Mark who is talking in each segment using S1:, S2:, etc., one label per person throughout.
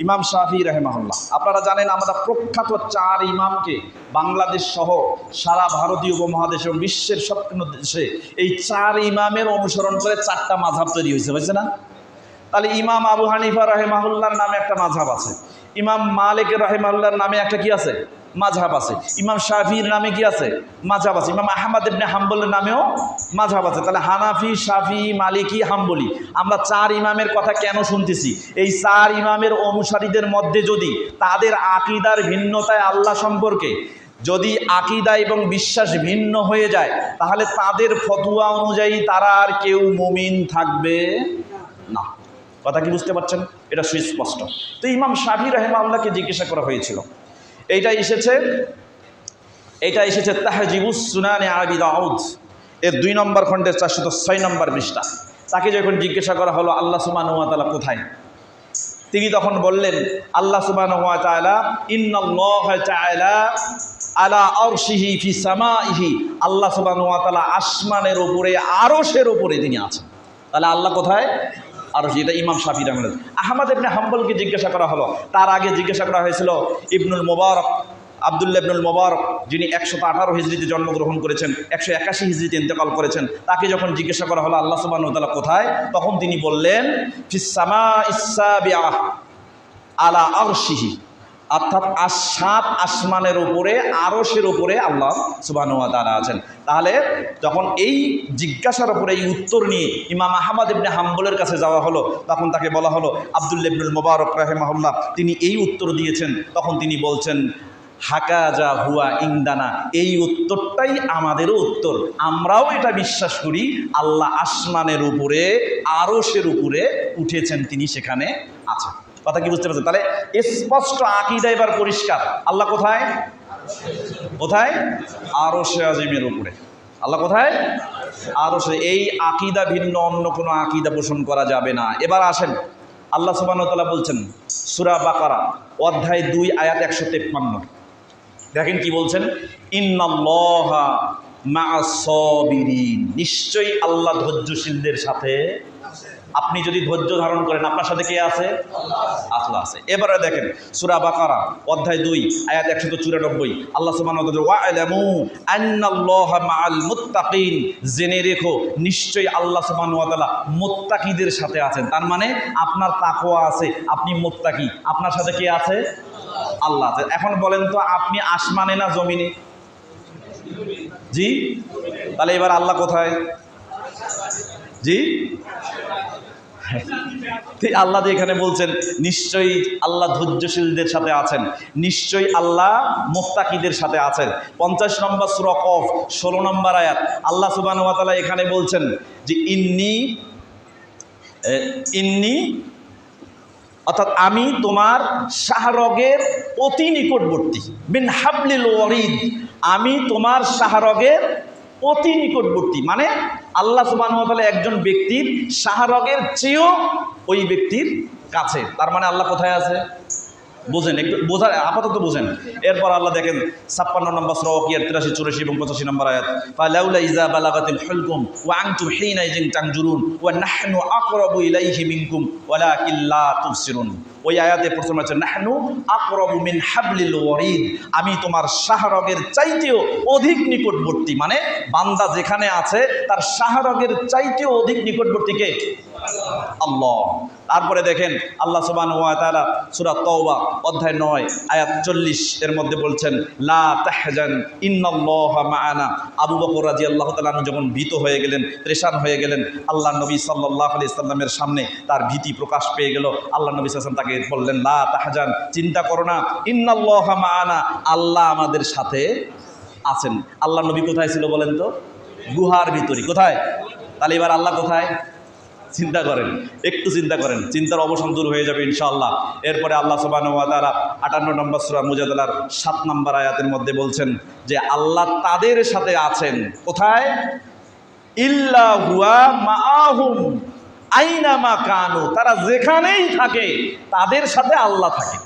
S1: ইমাম শাহি রহেমাহুল্লাহ। আপনারা জানেন আমরা প্রখ্যাত চার ইমামকে বাংলাদেশ সহ সারা ভারতীয় উপমহাদেশ এবং বিশ্বের সব দেশে এই চার ইমামের অনুসরণ করে চারটা মাঝাব তৈরি হয়েছে বুঝছে না? তাহলে ইমাম আবু হানিফা রহেমাহুল্লার নামে একটা মাঝাব আছে। ইমাম মালিক রহেমাহুল্লার নামে একটা কি আছে? মাঝাব আছে। ইমাম শাফির নামে কি আছে? মাঝাব আছে। ইমাম আহমদ ইবনে হাম্বলের নামেও মাঝাব আছে। তাহলে হানাফি, শাফি, মালিকি, হাম্বলি, আমরা চার ইমামের কথা কেন শুনতেছি? এই চার ইমামের অনুসারীদের মধ্যে যদি তাদের আকিদার ভিন্নতায় আল্লাহ সম্পর্কে যদি আকিদা এবং বিশ্বাস ভিন্ন হয়ে যায়, তাহলে তাদের ফতুয়া অনুযায়ী তারা আর কেউ মুমিন থাকবে কথা কি বুঝতে পারছেন? এটা সুস্পষ্ট। তো ইমাম শাহি রহেমাউল্লাহকে জিজ্ঞাসা করা হয়েছিল। এইটা এসেছে এটা এসেছে তাহজিবুস সুনানে আরবি দাউদ। এর দুই নম্বর খণ্ডের চারশত ছয় নম্বর পৃষ্ঠা। তাকে যখন জিজ্ঞাসা করা হলো, আল্লাহ সুমান তালা কোথায়? তিনি তখন বললেন, আল্লাহ সুবান আলা আল্লাহ সুবান আসমানের ওপরে আরশের ওপরে তিনি আছেন। তাহলে আল্লাহ কোথায়? আর যেটা ইমাম সাফি রহমান আহমদ ইবনে হাম্বলকে জিজ্ঞাসা করা হলো, তার আগে জিজ্ঞাসা করা হয়েছিল ইবনুল মোবারক আবদুল্লা ইবনুল মোবারক, যিনি একশো আঠারো হিজড়িতে জন্মগ্রহণ করেছেন, একশো একাশি হিজড়িতে ইন্তেকাল করেছেন, তাকে যখন জিজ্ঞাসা করা হলো, আল্লাহ সুবাহ কোথায়? তখন তিনি বললেন ফিসামা ইসাবিয়া আলা আরশিহি। অর্থাৎ আস, সাত আসমানের উপরে, আরশের উপরে আল্লাহ সুবাহ তারা আছেন। তাহলে যখন এই জিজ্ঞাসার উপরে এই উত্তর নিয়ে ইমাম আহমদ ইবনে হাম্বলের কাছে যাওয়া হলো, তখন তাকে বলা হলো আবদুল্লা ইবনুল মোবারক রাহেমাহুল্লাহ, তিনি এই উত্তর দিয়েছেন। তখন তিনি বলছেন, হাকাজা হুয়া ইন্দানা, এই উত্তরটাই আমাদেরও উত্তর। আমরাও এটা বিশ্বাস করি, আল্লাহ আসমানের উপরে, আরশের উপরে উঠেছেন, তিনি সেখানে আছেন। কথা কি বুঝতে পারছেন? তাহলে স্পষ্ট আকিদা এবার পরিষ্কার। আল্লাহ কোথায়? কোথায়? আরও সে আজিমের উপরে। আল্লাহ কোথায়? আরও সে এই আকিদা ভিন্ন, অন্য কোনো আকিদা পোষণ করা যাবে না। এবার আসেন। আল্লাহ সুবাহতাল্লাহ বলছেন, সুরা বাকারা, অধ্যায় দুই, আয়াত একশো তেপ্পান্ন। দেখেন কি বলছেন? ইন্নাল্লাহা মা নিশ্চয়ই আল্লাহ ধৈর্যশীলদের সাথে আপনি যদি ধৈর্য ধারণ করেন, আপনার সাথে কে আছে? আল্লাহ আছে। এবারে দেখেন, সুরা বাকারা, অধ্যায় দুই, আয়াত একশত চুরানব্বই। আল্লাহ সুবাহ মুত্তাকিন। জেনে রেখো, নিশ্চয়ই আল্লাহ সুবাহ মোত্তাকিদের সাথে আছেন। তার মানে আপনার তাকোয়া আছে, আপনি মোত্তাকি। আপনার সাথে কে আছে? আল্লাহ আছে। এখন বলেন তো, আপনি আসমানে না জমিনে? জি? তাহলে এবার আল্লাহ কোথায়? জি? আল্লাহ এখানে বলছেন, নিশ্চয়ই আল্লাহ ধৈর্যশীলদের সাথে আছেন, নিশ্চয়ই আল্লাহ মোত্তাকিদের সাথে আছেন। পঞ্চাশ নম্বর সুরকফ ষোলো নম্বর আয়াত, আল্লাহ সুবানুয়াতালা এখানে বলছেন যে, ইন্নি ইন্নি, অর্থাৎ আমি তোমার শাহরগের অতি নিকটবর্তী বিন হাবলিল ওয়ারিদ, আমি তোমার শাহরগের অতি নিকটবর্তী। মানে আল্লাহ সুবাহ একজন ব্যক্তির শাহরগের চেয়েও ওই ব্যক্তির কাছে। তার মানে আল্লাহ কোথায় আছে? বোঝেন, একটু বোঝার, আপাতত বোঝেন। এরপর আল্লাহ দেখেন ছাপ্পান্ন নম্বর শ্রকিয়ার তিরাশি, চুরাশি এবং পঁচাশি নম্বর আয়াত। ফালাউলা ইজা বালাগাতিল ওয়া নাহনু আকরাবু ইলাইহি মিনকুম ওয়ালাকিন লা ওই আয়াতে প্রথম আছে, নাহনু আকরাবু মিন হাবলিল ওয়ারিদ। আমি তোমার শাহরগের চাইতেও অধিক নিকটবর্তী। মানে বান্দা যেখানে আছে, তার শাহরগের চাইতেও অধিক নিকটবর্তী কে? আল্লাহ। তারপরে দেখেন, আল্লাহ সুবান ওয়া তাআলা সূরা তওবা অধ্যায় নয়, আয়াত চল্লিশ এর মধ্যে বলছেন, লা তাহজান, ইন্নাল্লাহা মাআনা। আবু বকর রাদিয়াল্লাহু তাআলা আনহু যখন ভীত হয়ে গেলেন, পরেশান হয়ে গেলেন আল্লাহ নবী সাল্লাল্লাহু আলাইহি সাল্লামের সামনে তার ভীতি প্রকাশ পেয়ে গেল। আল্লাহ নবী সাল্লাল্লাহু তাকে বললেন লা তাহজান, চিন্তা করো না। ইন্নাল্লাহ মাআনা। আল্লাহ আমাদের সাথে আছেন। আল্লাহ নবী কোথায় ছিল বলেন তো? গুহার ভিতরে। কোথায়? তাহলে এবার আল্লাহ কোথায়? চিন্তা করেন। একটু চিন্তা করেন। চিন্তার অবসান দূর হয়ে যাবে ইনশাআল্লাহ। এরপরে আল্লাহ সুবাহ তারা আটান্ন নম্বর সুরা মুজাদালার সাত নম্বর আয়াতের মধ্যে বলছেন যে, আল্লাহ তাদের সাথে আছেন। কোথায়? ইল্লা হুয়া মাআহুম। আইনামা কানু, তারা যেখানেই থাকে, তাদের সাথে আল্লাহ থাকে।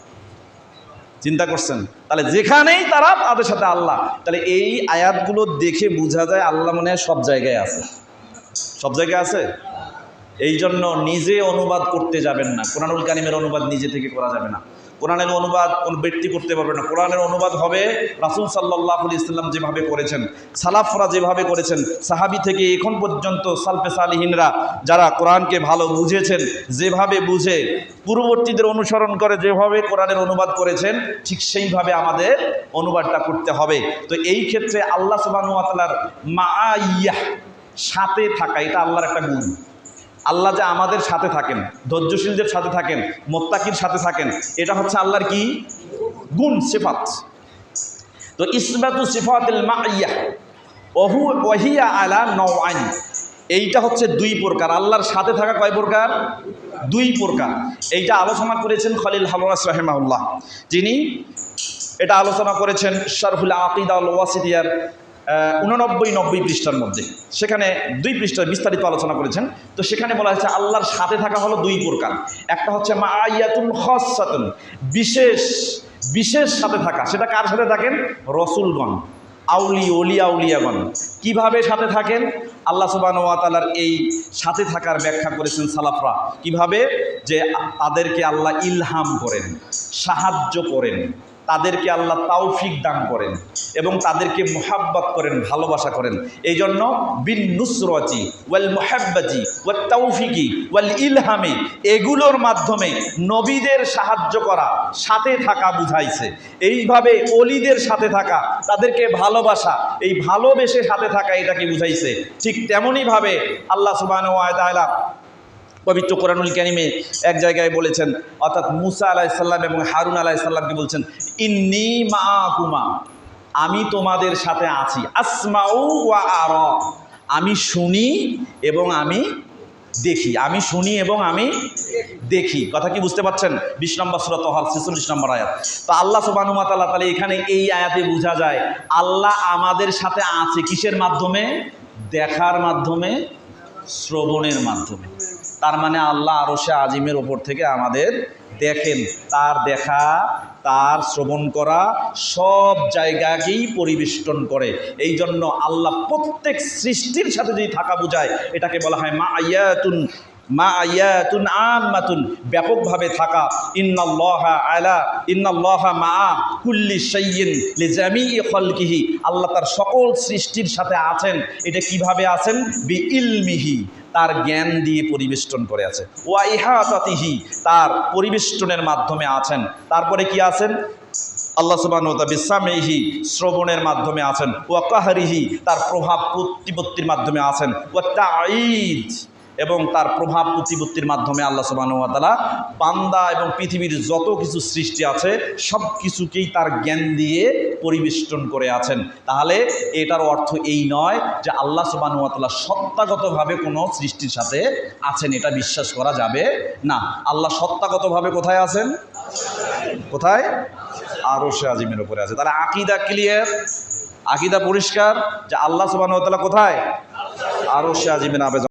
S1: চিন্তা করছেন? তাহলে যেখানেই তারা, তাদের সাথে আল্লাহ। তাহলে এই আয়াতগুলো দেখে বোঝা যায় আল্লাহ মনে সব জায়গায় আছে। সব জায়গায় আছে? এই জন্য নিজে অনুবাদ করতে যাবেন না। কোরআনুল কালিমের অনুবাদ নিজে থেকে করা যাবে না। কোরআনের অনুবাদ কোন ব্যক্তি করতে পারবে না। কোরআনের অনুবাদ হবে রাসুল সাল্লাহ ইসলাম যেভাবে করেছেন, সালাফরা যেভাবে করেছেন, সাহাবি থেকে এখন পর্যন্ত সালফে সালিহিনরা যারা কোরআনকে ভালো বুঝেছেন, যেভাবে বুঝে পূর্ববর্তীদের অনুসরণ করে যেভাবে কোরআনের অনুবাদ করেছেন, ঠিক সেইভাবে আমাদের অনুবাদটা করতে হবে। তো এই ক্ষেত্রে আল্লাহ সুবাহর মা সাথে থাকা, এটা আল্লাহর একটা গুণ। আল্লাহ যে আমাদের সাথে থাকেন ধৈর্যশীলদের সাথে থাকেন, মোত্তাকির সাথে থাকেন, এটা হচ্ছে আল্লাহর কি? গুণ, সিফাত। তো ইসবাতু সিফাতিল নওয়াইন। এইটা হচ্ছে দুই প্রকার। আল্লাহর সাথে থাকা কয় প্রকার? দুই প্রকার। এইটা আলোচনা করেছেন খলিল হামরাস রাহেমাউল্লাহ যিনি এটা আলোচনা করেছেন শরফুল আকিদা আল ওয়াসিদিয়ার উননব্বই নব্বই পৃষ্ঠার মধ্যে। সেখানে দুই পৃষ্ঠায় বিস্তারিত আলোচনা করেছেন। তো সেখানে বলা হয়েছে, আল্লাহর সাথে থাকা হলো দুই প্রকার। একটা হচ্ছে মা আয়াতুন খসাতুন, বিশেষ বিশেষ সাথে থাকা। সেটা কার সাথে থাকেন? রসুলগণ, আউলি অলি আউলিয়াগণ। কীভাবে সাথে থাকেন? আল্লাহ সুবান ওয়াতালার এই সাথে থাকার ব্যাখ্যা করেছেন সালাফরা। কীভাবে? যে তাদেরকে আল্লাহ ইলহাম করেন, সাহায্য করেন। তাদেরকে আল্লাহ তাওফিক দান করেন এবং তাদেরকে মোহাব্বত করেন, ভালোবাসা করেন। এই জন্য বিন নুসরতি ওয়াল মোহাব্বাজি ওয়াল তৌফিকি ওয়াল ইলহামি এগুলোর মাধ্যমে নবীদের সাহায্য করা, সাথে থাকা বুঝাইছে। এইভাবে অলিদের সাথে থাকা, তাদেরকে ভালোবাসা, এই ভালোবেসে সাথে থাকা এটাকে বুঝাইছে? ঠিক তেমনইভাবে আল্লাহ সুবাহ পবিত্র কোরআনুল কারিমে এক জায়গায় বলেছেন, অর্থাৎ মুসা আলাইসাল্লাম এবং হারুন আলাইসাল্লামকে বলছেন, ইন্নি মা কুমা আমি তোমাদের সাথে আছি, আসমাউ আর, আমি শুনি এবং আমি দেখি, আমি শুনি এবং আমি দেখি। কথা কি বুঝতে পারছেন? বিশ নম্বর সুরত হল ছেচল্লিশ নম্বর আয়াত। তো আল্লাহ সুবানুমা তাল্লাহ তাহলে এখানে এই আয়াতে বোঝা যায়, আল্লাহ আমাদের সাথে আছে কিসের মাধ্যমে? দেখার মাধ্যমে, শ্রবণের মাধ্যমে। তার মানে আল্লাহ আরও সে আজিমের ওপর থেকে আমাদের দেখেন। তার দেখা, তার শ্রবণ করা সব জায়গাকেই পরিবেষ্টন করে। এই জন্য আল্লাহ প্রত্যেক সৃষ্টির সাথে যদি থাকা বোঝায়, এটাকে বলা হয় মা আয়াতুন মা আয়াতুন আম্মাতুন, ব্যাপকভাবে থাকা। ইন্নাল্লাহা আলা, ইন্নাল্লাহা মা কুল্লি শাইইন লিজামিই খলকিহি। আল্লাহ তার সকল সৃষ্টির সাথে আছেন। এটা কীভাবে আছেন? বি ইলমিহি তার জ্ঞান দিয়ে পরিবেষ্টন করে আছে। ওয়া ইহাতাতিহি, তার পরিবেষ্টনের মাধ্যমে আছেন। তারপরে কি আছেন? আল্লাহ সুবাহ বিশ্বামেহি শ্রবণের মাধ্যমে আছেন। ওয়া কাহারিহি, তার প্রভাব প্রতিপত্তির মাধ্যমে আছেন। ওয়া তাঈদ এবং তার প্রভাব প্রতিপত্তির মাধ্যমে আল্লাহ সুবাহতালা পান্দা এবং পৃথিবীর যত কিছু সৃষ্টি আছে সব কিছুকেই তার জ্ঞান দিয়ে পরিবেষ্টন করে আছেন। তাহলে এটার অর্থ এই নয় যে আল্লাহ সুবাহতালা সত্তাগতভাবে কোনো সৃষ্টির সাথে আছেন, এটা বিশ্বাস করা যাবে না। আল্লাহ সত্তাগতভাবে কোথায় আছেন? কোথায়? আরও সে আজিমের উপরে আছে। তাহলে আকিদা ক্লিয়ার? আকিদা পরিষ্কার? যে আল্লাহ সুবাহ কোথায়? আরও সে আজিমের আবেদন